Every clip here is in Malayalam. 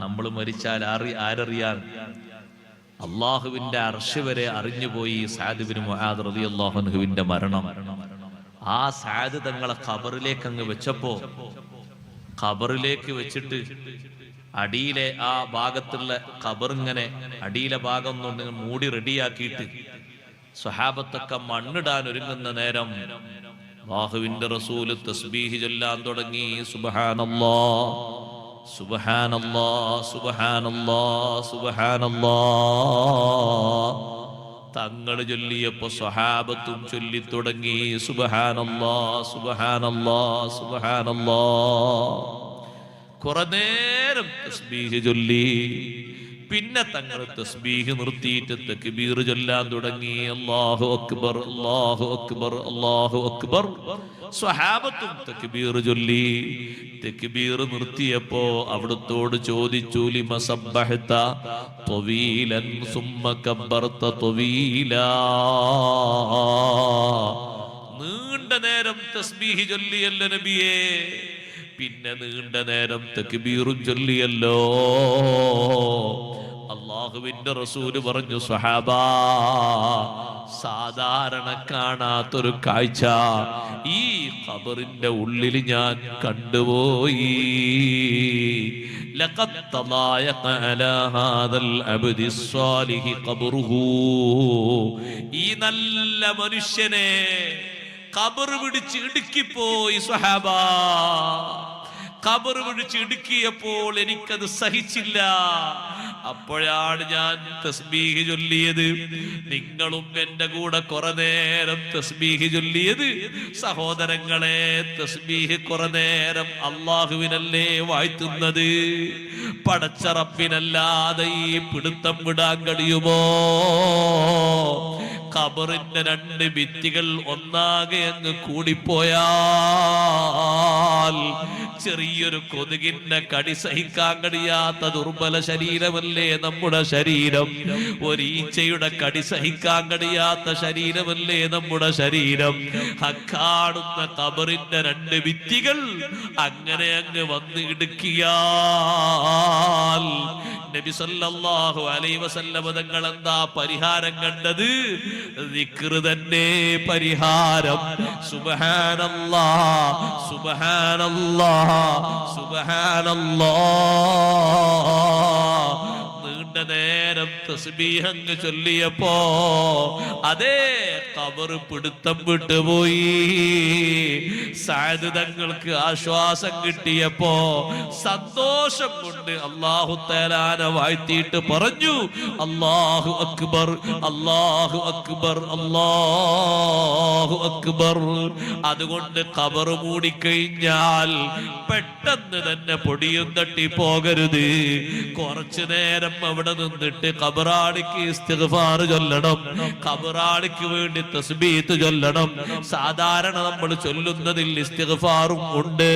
നമ്മൾ മരിച്ചാൽ അറി ആരറിയാൻ? അള്ളാഹുവിന്റെ അർഷ് വരെ അറിഞ്ഞുപോയി സാദിബിന് മരണം. ആ സാദ് തങ്ങളെ ഖബറിലേക്ക് അങ്ങ് വെച്ചപ്പോ ഖബറിലേക്ക് വെച്ചിട്ട് അടിയിലെ ആ ഭാഗത്തുള്ള ഖബറിങ്ങനെ അടിയിലെ ഭാഗം കൊണ്ട് മൂടി റെഡിയാക്കിയിട്ട് സ്വഹാബത്തൊക്കെ മണ്ണിടാൻ ഒരുങ്ങുന്ന നേരം ബാഹുവിന്റെ റസൂൽ തസ്ബീഹി ചൊല്ലാൻ തുടങ്ങി. സുബഹാനല്ലാ. സുബഹാനല്ലാ സുബഹാനല്ലാ സുബഹാനല്ലാ. തങ്ങൾ ചൊല്ലിയപ്പോ സ്വഹാബത്തും ചൊല്ലി തുടങ്ങി സുബഹാനല്ലാ സുബഹാനല്ലാ സുബഹാനല്ലാ. കുറെ നേരം തസ്ബീഹ് ചൊല്ലി പിന്നെ തങ്ങൾ തസ്ബീഹ് നിർത്തിയിട്ട് തക്ബീർ ചൊല്ലാൻ തുടങ്ങി. അല്ലാഹു അക്ബർ അല്ലാഹു അക്ബർ അല്ലാഹു അക്ബർ. സ്വഹാബത്തും തക്ബീർ ചൊല്ലി. തക്ബീർ നിർത്തിയപ്പോ അവിടുത്തോട് ചോദിച്ചു ലിമ സബ്ബഹത ത്വീലൻ സുമ്മ കബ്ബർത ത്വീലാ? നീണ്ട നേരം തസ്ബീഹ് ചൊല്ലിയല്ല നബിയേ. പിന്നെ നീണ്ട നേരം തക്ബീറും ചൊല്ലിയല്ലോ അള്ളാഹുവിന്റെ റസൂല് പറഞ്ഞു സ്വഹാബ സാധാരണ കാണാത്തൊരു കാഴ്ച ഈ ഖബറിന്റെ ഉള്ളിൽ ഞാൻ കണ്ടുപോയി لقد تضايق على هذا العبد الصالح قبره ഈ നല്ല മനുഷ്യനെ കബർ പിടിച്ച് ഇടുക്കിപ്പോയി സ്വഹാബ കബർ വിളിച്ച് ഇടുക്കിയപ്പോൾ എനിക്കത് സഹിച്ചില്ല. അപ്പോഴാണ് ഞാൻ തസ്ബീഹ് ചൊല്ലിയത്. നിങ്ങളും എന്റെ കൂടെ കുറെ നേരം തസ്ബീഹ് ചൊല്ലിയത്. സഹോദരങ്ങളെ തസ്ബീഹ് കുറെ നേരം അള്ളാഹുവിനല്ലേ വാഴ്ത്തുന്നത്? പടച്ചറപ്പിനല്ലാതെ ഈ പിടുത്തം വിടാൻ കഴിയുമോ? ഖബറിന്റെ രണ്ട് ഭിത്തികൾ ഒന്നാകെ അങ്ങ് കൂടിപ്പോയാൽ ചെറിയൊരു കൊതുകിന്റെ കടി സഹിക്കാൻ കഴിയാത്ത ദുർബല ശരീരമല്ലേ നമ്മുടെ ശരീരം? ഒരീച്ചയുടെ കടി സഹിക്കാൻ കഴിയാത്ത ശരീരമല്ലേ നമ്മുടെ ശരീരം? അക്കാടുന്ന കബറിന്റെ രണ്ട് ഭിത്തികൾ അങ്ങനെ അങ്ങ് വന്ന് ഇടുക്കിയാൽ നബി സല്ലല്ലാഹു അലൈഹി വസല്ലമ തങ്ങൾ എന്താ പരിഹാരം കണ്ടത്? ദിക്ർ തന്നെ പരിഹാരം. സുബ്ഹാനല്ലാ സുബ്ഹാനല്ലാ സുബ്ഹാനല്ലാ. നീണ്ട നേരം തസ്ബീഹങ്ങ് ചൊല്ലിയപ്പോ അതേ കബർ പിടുത്തം വിട്ടുപോയി. സാധുതങ്ങൾക്ക് തങ്ങൾക്ക് ആശ്വാസം കിട്ടിയപ്പോ സന്തോഷം കൊണ്ട് അള്ളാഹു തേലാന വാഴ്ത്തിയിട്ട് പറഞ്ഞു അള്ളാഹു അക്ബർ അള്ളാഹു അക്ബർ അള്ളാഹു അക്ബർ. അതുകൊണ്ട് കബർ മൂടിക്കഴിഞ്ഞാൽ പെട്ടെന്ന് തന്നെ പൊടിയും തട്ടി പോകരുത്. കുറച്ചു നേരം അവിടെ നിന്നിട്ട് കബറാടിക്ക് ഇസ്തിഗ്ഫാർ ചൊല്ലണം കബറാടിക്ക് വേണ്ടി തസ്ബീത്ത് ചൊല്ലണം. സാധാരണ നമ്മൾ ചൊല്ലുന്നതിൽ ഇസ്തിഗ്ഫാറും ഉണ്ട്.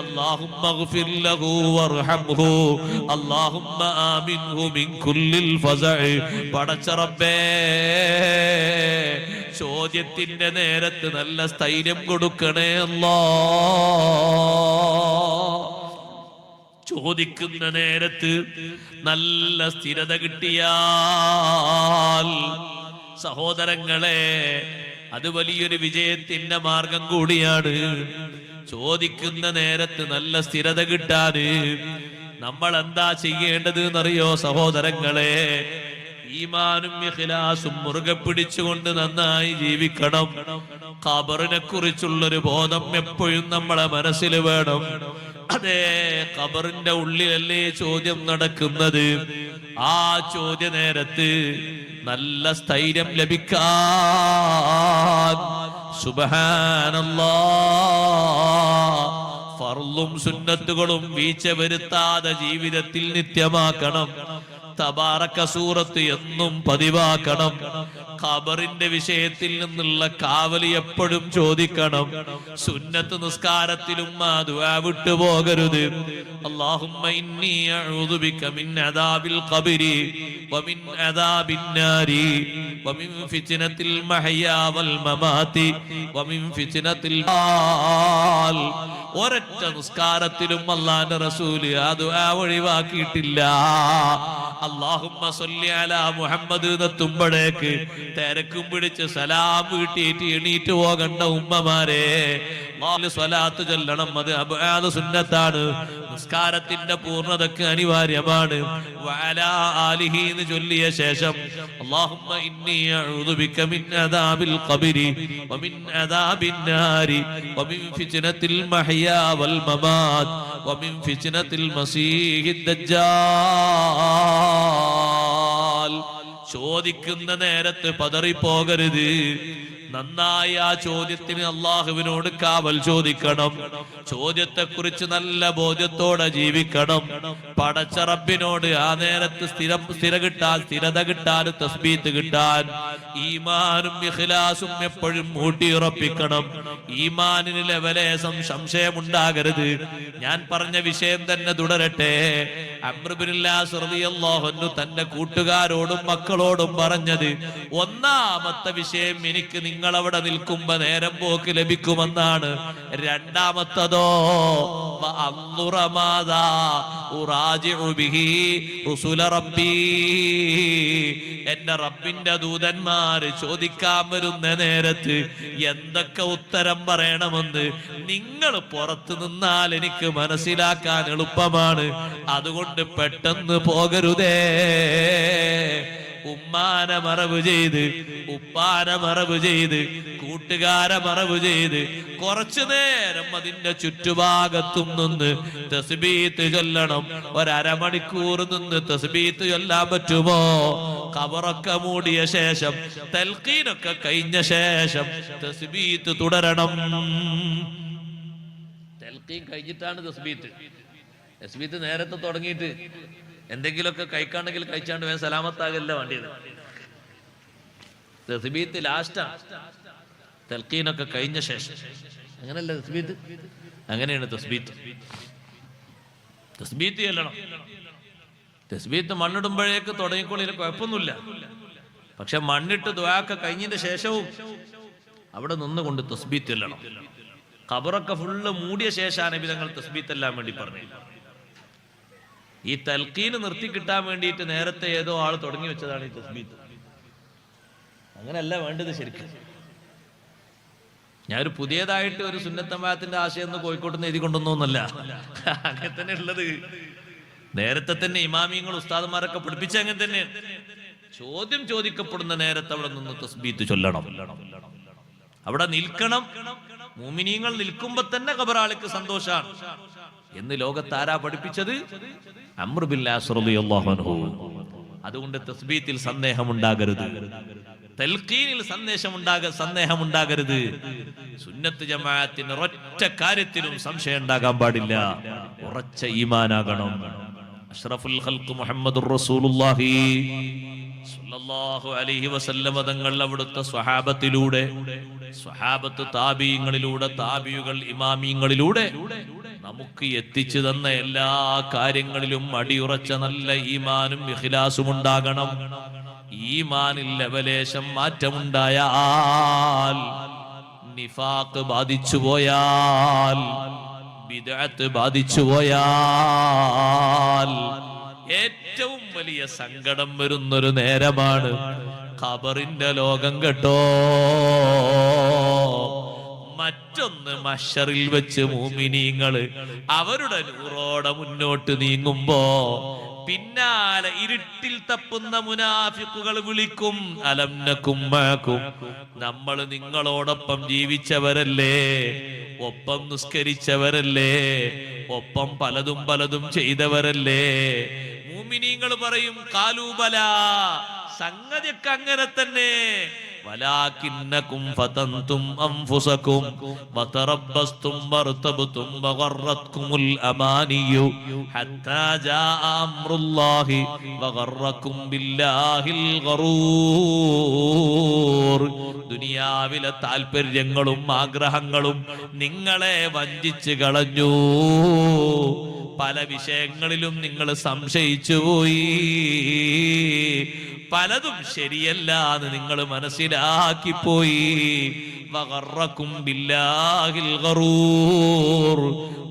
അല്ലാഹുമ്മ ഗ്ഫിർ ലഹു വർഹംഹു. അല്ലാഹുമ്മ ആമിൻഹു മിൻ കുല്ലിൽ ഫസഇ പടച്ച റബ്ബേ ചോദ്യത്തിന്റെ നേരത്ത് നല്ല സ്ഥൈര്യം കൊടുക്കണേ അല്ലോ. ചോദിക്കുന്ന നേരത്ത് നല്ല സ്ഥിരത കിട്ടിയാൽ സഹോദരങ്ങളെ അത് വലിയൊരു വിജയത്തിന്റെ മാർഗം കൂടിയാണ്. ചോദിക്കുന്ന നേരത്ത് നല്ല സ്ഥിരത കിട്ടാന് നമ്മൾ എന്താ ചെയ്യേണ്ടത് എന്നറിയോ സഹോദരങ്ങളെ? ഈമാനും ഇഖ്ലാസും മുറുകെ പിടിച്ചുകൊണ്ട് നന്നായി ജീവിക്കണം. ഖബറിനെ കുറിച്ചുള്ളൊരു ബോധം എപ്പോഴും നമ്മളെ മനസ്സിൽ വേണം. അതെ ഖബറിന്റെ ഉള്ളിലല്ലേ ചോദ്യം നടക്കുന്നത്? ആ ചോദ്യ നേരത്ത് നല്ല സ്ഥൈര്യം ലഭിക്കാൻ സുബഹാനല്ലാ ഫർളും സുന്നത്തുകളും വീഴ്ച വരുത്താതെ ജീവിതത്തിൽ നിത്യമാക്കണം. തബാറക്ക സൂറത്ത് എന്നും പതിവാക്കണം. ഖബറിന്റെ വിഷയത്തിൽ നിന്നുള്ള കാവലി എപ്പോഴും ചോദിക്കണം. സുന്നത്ത് നിസ്കാരത്തിലും ആ ദുആ വിട്ടുപോകരുത് അല്ലാഹുമ്മ ഇന്നി അഊദു ബിക മിൻ അദാബിൽ ഖബരി വമിൻ അദാബിൻ നാരി വമിൻ ഫിത്നത്തിൽ മഹയാ വൽ മമാതി വമിൻ ഫിത്നത്തിൽ ആൽ ഒരൊറ്റ നിസ്കാരത്തിലും അല്ലാഹുവിന്റെ റസൂൽ ആ ദുആ ഒഴിവാക്കിയിട്ടില്ല. അള്ളാഹുമ്മ സല്ലി അലാ മുഹമ്മദ് എത്തുമ്പോഴേക്ക് തിരക്കും പിടിച്ച് സലാം വീട്ടിയിട്ട് എണീറ്റ് പോകണ്ട ഉമ്മമാരെ. സ്വലാത്ത് ചൊല്ലണം അത് അബാദ് സുന്നത്താണ്. നിസ്കാരത്തിന്റെ പൂർണതക്ക് അനിവാര്യമാണ്. എന്ന് ചൊല്ലിയ ശേഷം അല്ലാഹുമ്മ ഇന്നി അഊദു ബിക മിൻ അദാബിൽ ഖബരി വമിൻ അദാബിൻ നാരി വമിൻ ഫിത്നത്തിൽ മഹ്യാ വൽ മമാത് വമിൻ ഫിത്നത്തിൽ മസീഹിദ് ദജ്ജാൽ. ചോദിക്കുന്ന നേരത്ത് പതറിപ്പോകരുത്. നന്നായി ആ ചോദ്യത്തിന് അള്ളാഹുവിനോട് കാവൽ ചോദിക്കണം. ചോദ്യത്തെ കുറിച്ച് നല്ല ബോധ്യത്തോടെ ജീവിക്കണം. പടച്ച റബ്ബിനോട് ആ നേരത്ത് സ്ഥിരം സ്ഥിര കിട്ടാൻ സ്ഥിരത കിട്ടാൻ തസ്ബീത്ത് കിട്ടാൻ ഈമാനും ഇഖ്ലാസും എപ്പോഴും ഊട്ടിയുറപ്പിക്കണം. ഈമാനിന് ലെവലേസം സംശയമുണ്ടാകരുത്. ഞാൻ പറഞ്ഞ വിഷയം തന്നെ തുടരട്ടെ. അമ്രുബിനുല്ലാഹു തന്റെ കൂട്ടുകാരോടും മക്കളോടും പറഞ്ഞത് ഒന്നാമത്തെ വിഷയം എനിക്ക് നിങ്ങൾ അവിടെ നിൽക്കുമ്പോ നേരം പോക്ക് ലഭിക്കുമെന്നാണ്. രണ്ടാമത്തതോ എന്റെ റബ്ബിന്റെ ദൂതന്മാര് ചോദിക്കാൻ വരുന്ന നേരത്ത് എന്തൊക്കെ ഉത്തരം പറയണമെന്ന് നിങ്ങൾ പുറത്തു നിന്നാൽ എനിക്ക് മനസ്സിലാക്കാൻ എളുപ്പമാണ്. അതുകൊണ്ട് പെട്ടെന്ന് പോകരുതേ. ഉമ്മാനെ മറവ് ചെയ്ത് ഉപ്പാനെ മറവ് ചെയ്ത് കൂട്ടുകാരെ മറവ് ചെയ്ത് കുറച്ചു നേരം അതിന്റെ ചുറ്റുഭാഗത്തും നിന്ന് തസ്ബീത്ത് ചൊല്ലണം. ഒരമണിക്കൂർ നിന്ന് തസ്ബീത്ത് ചൊല്ലാൻ പറ്റുമോ? കവറൊക്കെ മൂടിയ ശേഷം തൽക്കീനൊക്കെ കഴിഞ്ഞ ശേഷം തസ്ബീത്ത് തുടരണം. തൽക്കീൻ കഴിഞ്ഞിട്ടാണ് തസ്ബീത്ത്. തസ്ബീത്ത് നേരത്തെ തുടങ്ങിയിട്ട് എന്തെങ്കിലുമൊക്കെ കഴിക്കാണ്ടെങ്കിൽ കഴിച്ചാണ്ട് വേണം സലാമത്താകല്ല വേണ്ടിയത്. റസിബീത്ത് ലാസ്റ്റാ. തൽക്കീനൊക്കെ കഴിഞ്ഞ ശേഷം. അങ്ങനല്ല തസ്ബീത്ത്? അങ്ങനെയാണ് തസ്ബീത്ത്. തസ്ബീത്ത് ചെല്ലണം. തസ്ബീത്ത് മണ്ണിടുമ്പോഴേക്ക് തുടങ്ങിക്കൊള്ളിയിൽ കുഴപ്പമൊന്നുമില്ല. പക്ഷെ മണ്ണിട്ട് ദ്വാക്ക കഴിഞ്ഞതിന്റെ ശേഷവും അവിടെ നിന്നുകൊണ്ട് തസ്ബീത്ത് ചെല്ലണം. ഖബറൊക്കെ ഫുള്ള് മൂടിയ ശേഷമാണ് നബി തങ്ങൾ തസ്ബീത്ത് എല്ലാം വേണ്ടി പറഞ്ഞു ഈ തൽക്കീന് നിർത്തി കിട്ടാൻ വേണ്ടിയിട്ട് നേരത്തെ ഏതോ ആൾ തുടങ്ങി വെച്ചതാണ് ഈ തസ്ബീത്ത്. അങ്ങനെയല്ല വേണ്ടത് ശരിക്കും. ഞാനൊരു പുതിയതായിട്ട് ഒരു സുന്നത്തമ്പായത്തിന്റെ ആശയം ഒന്ന് കോഴിക്കോട്ട് നിന്ന് എഴുതി കൊണ്ടൊന്നല്ല അങ്ങനെ തന്നെ ഉള്ളത്. നേരത്തെ തന്നെ ഇമാമിയങ്ങൾ ഉസ്താദന്മാരൊക്കെ പഠിപ്പിച്ച അങ്ങനെ തന്നെ. ചോദ്യം ചോദിക്കപ്പെടുന്ന നേരത്തെ അവിടെ നിന്ന് തസ്ബീത്ത് ചൊല്ലണം. അവിടെ നിൽക്കണം. മോമിനിയങ്ങൾ നിൽക്കുമ്പോ തന്നെ കബറാളിക്ക് സന്തോഷാണ്. എന്ന് ലോകത്ത് ആരാ പഠിപ്പിച്ചത് അതുകൊണ്ട് തസ്ബീത്തിൽ സന്ദേഹമുണ്ടാകരുത്. തൽക്കീനിൽ സന്ദേശം ഉണ്ടാക സന്ദേഹം ഉണ്ടാകരുത് സുന്നത്ത് ജമാഅത്തിന് ഒറ്റ കാര്യത്തിലും സംശയം ഉണ്ടാകാൻ പാടില്ല. ഉറച്ച ഈമാനാകണം. അഷ്റഫുൽ ഖൽഖ് മുഹമ്മദുർ റസൂലുള്ളാഹി. സ്വല്ലല്ലാഹു അലൈഹി വസല്ലമ തങ്ങൾ അവിടുത്തെ സ്വഹാബത്തിലൂടെ സ്വഹാബത്ത് താബീങ്ങളിലൂടെ താബിയുകൾ ഇമാമിയങ്ങളിലൂടെ നമുക്ക് എത്തിച്ചു തന്ന എല്ലാ കാര്യങ്ങളിലും അടിയുറച്ച നല്ല ഈമാനും ഇഖിലാസും ഉണ്ടാകണം ഈമാനിൽ ലവലേശം മാറ്റമുണ്ടായാൽ നിഫാക്ക് ബാധിച്ചു പോയാൽ ബിദഅത്ത് ബാധിച്ചു പോയാൽ ഏറ്റവും വലിയ സങ്കടം വരുന്നൊരു നേരമാണ് ഖബറിന്റെ ലോകം കേട്ടോ. മറ്റൊന്ന് മഷറിൽ വെച്ച് മൂമിനീങ്ങൾ അവരുടെ നൂറോടെ മുന്നോട്ട് നീങ്ങുമ്പോ പിന്നാലെ ഇരുട്ടിൽ തപ്പുന്ന മുനാഫിക്കുകൾ വിളിക്കും അലംനക്കും നമ്മൾ നിങ്ങളോടൊപ്പം ജീവിച്ചവരല്ലേ? ഒപ്പം നിസ്കരിച്ചവരല്ലേ? ഒപ്പം പലതും പലതും ചെയ്തവരല്ലേ? മൂമിനീങ്ങൾ പറയും കാലൂബല സംഗതിയൊക്കെ അങ്ങനെ തന്നെ. ولكنكم فتنتم أنفسكم وتربصتم وارتبتم وغرتكم الأماني حتى جاء أمر الله وغركم بالله الغرور ദുനിയാവിലെ താല്പര്യങ്ങളും ആഗ്രഹങ്ങളും നിങ്ങളെ വഞ്ചിച്ച് കളഞ്ഞു പല വിഷയങ്ങളിലും നിങ്ങൾ സംശയിച്ചു പോയി പലതും ശരിയല്ല എന്ന് നിങ്ങൾ മനസ്സിലാക്കി പോയി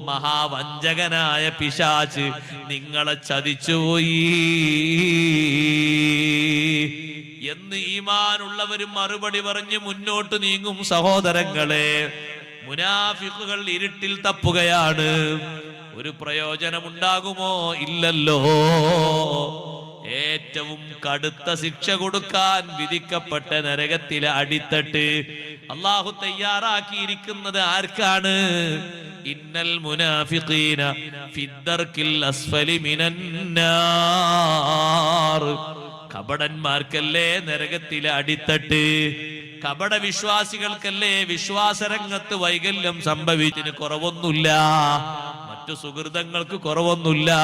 മഹാവഞ്ചകനായ പിശാച്ച് നിങ്ങളെ ചതിച്ചുപോയി. എന്ന് ഈമാനുള്ളവരും മറുപടി പറഞ്ഞ് മുന്നോട്ട് നീങ്ങും സഹോദരങ്ങളെ. മുനാഫിക്കുകൾ ഇരുട്ടിൽ തപ്പുകയാണ്. ഒരു പ്രയോജനമുണ്ടാകുമോ? ഇല്ലല്ലോ. ഏറ്റവും കടുത്ത ശിക്ഷ കൊടുക്കാൻ വിധിക്കപ്പെട്ട നരകത്തിലെ അടിത്തട്ട്. അള്ളാഹു തയ്യാറാക്കിയിരിക്കുന്നത് ആർക്കാണ്? ഇന്നൽ മുനാഫിഖീന ഫിദ്ദർക്കിൽ അസ്ഫലി മിനന്നാർ കപടന്മാർക്കല്ലേ നരകത്തിലെ അടിത്തട്ട്? കപട വിശ്വാസികൾക്കല്ലേ വിശ്വാസരംഗത്ത് വൈകല്യം സംഭവിച്ചതിന് കുറവൊന്നുമില്ല. മറ്റു സുഹൃതങ്ങൾക്ക് കുറവൊന്നുമില്ല.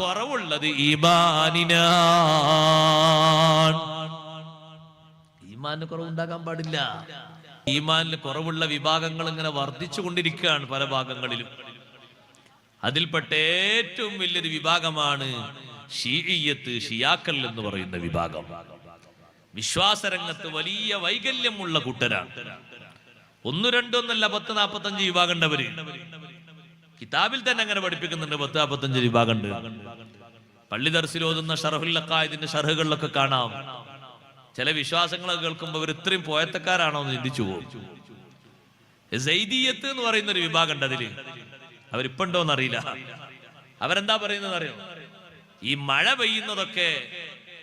കുറവുള്ളത് ഈമാനിനാണ്. ഈമാനിന് കുറവുണ്ടാകാൻ പാടില്ല. ഈമാനിന് കുറവുള്ള വിഭാഗങ്ങൾ ഇങ്ങനെ വർദ്ധിച്ചു കൊണ്ടിരിക്കുകയാണ് പല ഭാഗങ്ങളിലും. അതിൽപ്പെട്ട ഏറ്റവും വലിയൊരു വിഭാഗമാണ് ഷിയാക്കൽ എന്ന് പറയുന്ന വിഭാഗം. വിശ്വാസരംഗത്ത് വലിയ വൈകല്യമുള്ള കൂട്ടരാണ്. ഒന്ന് രണ്ടൊന്നല്ല പത്ത് നാപ്പത്തഞ്ച് വിഭാഗണ്ടവര് കിതാബിൽ തന്നെ അങ്ങനെ പഠിപ്പിക്കുന്നുണ്ട് പത്ത് നാപ്പത്തഞ്ച് പള്ളി ഉണ്ട് പള്ളി ദർശിലോതുന്ന ഷർഹുല്ലക്കായതിന്റെ ഷർഹുകളിലൊക്കെ കാണാം. ചില വിശ്വാസങ്ങളൊക്കെ കേൾക്കുമ്പോൾ അവർ ഇത്രയും പോയത്തക്കാരാണോ എന്ന് ചിന്തിച്ചു പോകും. എന്ന് പറയുന്ന ഒരു വിഭാഗം ഉണ്ട് അതിൽ. അവരിപ്പുണ്ടോന്ന് അറിയില്ല അവരെന്താ പറയുന്നത് അറിയോ ഈ മഴ പെയ്യുന്നതൊക്കെ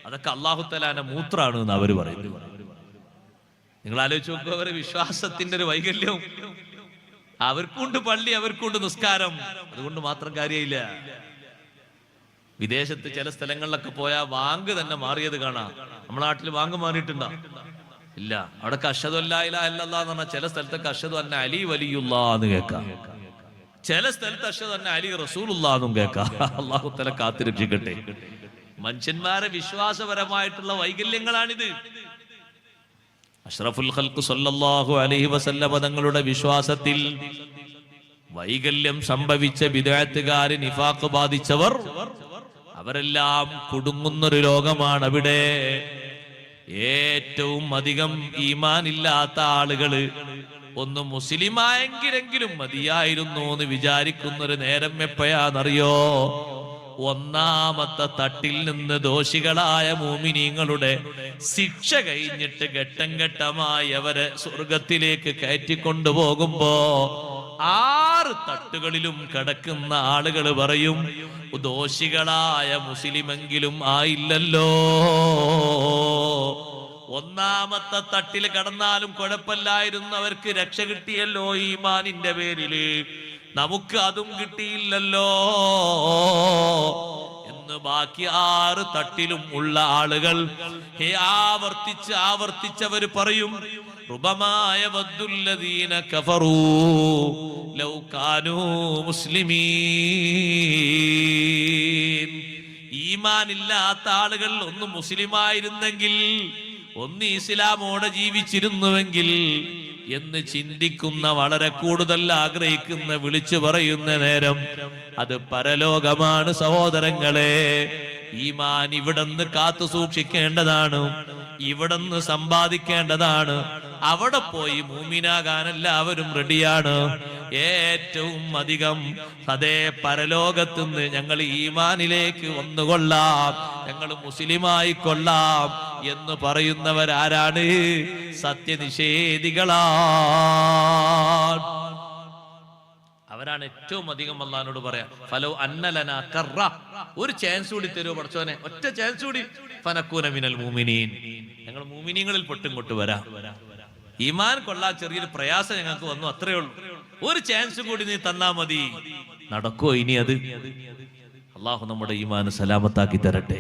അതൊക്കെ അള്ളാഹുത്തലാന്റെ മൂത്രാണ് എന്ന് അവർ പറയും. നിങ്ങൾ ആലോചിച്ച് നോക്കുക അവരെ വിശ്വാസത്തിന്റെ ഒരു വൈകല്യവും അവർക്കുണ്ട് പള്ളി അവർക്കുണ്ട് നിസ്കാരം. അതുകൊണ്ട് മാത്രം കാര്യമില്ല. വിദേശത്ത് ചില സ്ഥലങ്ങളിലൊക്കെ പോയാൽ വാങ്ക് തന്നെ മാറിയത് കാണാം. നമ്മുടെ നാട്ടിൽ വാങ്ക് മാറിയിട്ടുണ്ടോ? ഇല്ല. അവിടെ അഷദ് അല്ലല്ല എന്ന് പറഞ്ഞാൽ ചില സ്ഥലത്തൊക്കെ അഷദ് തന്നെ അലി വലിയുള്ള എന്ന് കേൾക്കാം. ചില സ്ഥലത്ത് അഷദ് തന്നെ അലി റസൂലുള്ള എന്നും കേൾക്കാം. അള്ളാഹു തല കാത്തിരക്ഷിക്കട്ടെ മനുഷ്യന്മാരെ വിശ്വാസപരമായിട്ടുള്ള വൈകല്യങ്ങളാണിത്. അഷ്റഫുൽ ഖൽക്ക് സല്ലല്ലാഹു അലൈഹി വസല്ലമ തങ്ങളുടെ വിശ്വാസത്തിൽ വൈകല്യം സംഭവിച്ച വിദഗ്ധകാര് നിഫാഖ് ബാധിച്ചവർ അവരെല്ലാം കുടുങ്ങുന്നൊരു ലോകമാണ് അവിടെ ഏറ്റവും അധികം ഈമാൻ ഇല്ലാത്ത ആളുകൾ ഒന്ന് മുസ്ലിമായെങ്കിലെങ്കിലും മതിയായിരുന്നു എന്ന് വിചാരിക്കുന്നൊരു നേരം എപ്പോഴാന്നറിയോ? ഒന്നാമത്തെ തട്ടിൽ നിന്ന് ദോഷികളായ മൂമിനീങ്ങളുടെ ശിക്ഷ കഴിഞ്ഞിട്ട് ഘട്ടം ഘട്ടമായി അവരെ സ്വർഗത്തിലേക്ക് കയറ്റിക്കൊണ്ടുപോകുമ്പോ ആറ് തട്ടുകളിലും കടക്കുന്ന ആളുകൾ പറയും ദോഷികളായ മുസ്ലിമെങ്കിലും ആയില്ലല്ലോ. ഒന്നാമത്തെ തട്ടിൽ കടന്നാലും കുഴപ്പമില്ലായിരുന്നു അവർക്ക് രക്ഷ കിട്ടിയല്ലോ ഈ മാനിന്റെ പേരിൽ. നമുക്ക് അതും കിട്ടിയില്ലല്ലോ. എന്ന് ബാക്കി ആറ് തട്ടിലും ഉള്ള ആളുകൾ ആവർത്തിച്ച് ആവർത്തിച്ചവർ പറയും റുപമായ വദ്ദുല്ലദീന കഫറൂ ലൗ കാനൂ മുസ്ലിമീൻ. ഈമാനില്ലാത്ത ആളുകൾ ഒന്ന് മുസ്ലിമായിരുന്നെങ്കിൽ ഒന്ന് ഇസ്ലാമോടെ ജീവിച്ചിരുന്നുവെങ്കിൽ എന്ന് ചിന്തിക്കുന്ന വളരെ കൂടുതൽ ആഗ്രഹിക്കുന്ന വിളിച്ചു പറയുന്ന നേരം അത് പരലോകമാണ് സഹോദരങ്ങളെ. ഈമാൻ ഇവിടുന്ന് കാത്തു സൂക്ഷിക്കേണ്ടതാണ്. ഇവിടുന്ന് സമ്പാദിക്കേണ്ടതാണ്. അവിടെ പോയി മൂമിനാകാൻ എല്ലാവരും റെഡിയാണ്. ഏറ്റവും അധികം അതേ പരലോകത്തുനിന്ന് ഞങ്ങൾ ഈമാനിലേക്ക് വന്നുകൊള്ളാം. ഞങ്ങൾ മുസ്ലിമായി കൊള്ളാം എന്ന് പറയുന്നവരാരാണ് സത്യനിഷേധികളാണ്. അവരാണ് ഏറ്റവും അധികം അള്ളഹാനോട് പറയാ ഫലോ അന്നലന കറ ഒരു ചാൻസ് കൂടി തരുമോ പഠിച്ചോനെ ഒറ്റ ചാൻസ് കൂടി. ഫനക്കൂന മിനൽ മൂമിനീൻ ഞങ്ങൾ മൂമിനീങ്ങളിൽ പൊട്ടും കൊട്ട് വരാം. ഈമാൻ കൊള്ളാ ചെറിയൊരു പ്രയാസം ഞങ്ങൾക്ക് വന്നു അത്രേ ഉള്ളൂ. ഒരു ചാൻസ് കൂടി നീ തന്നാ മതി. നടക്കോ ഇനി അത്? അള്ളാഹു നമ്മുടെ ഈമാൻ സലാമത്താക്കി തരട്ടെ.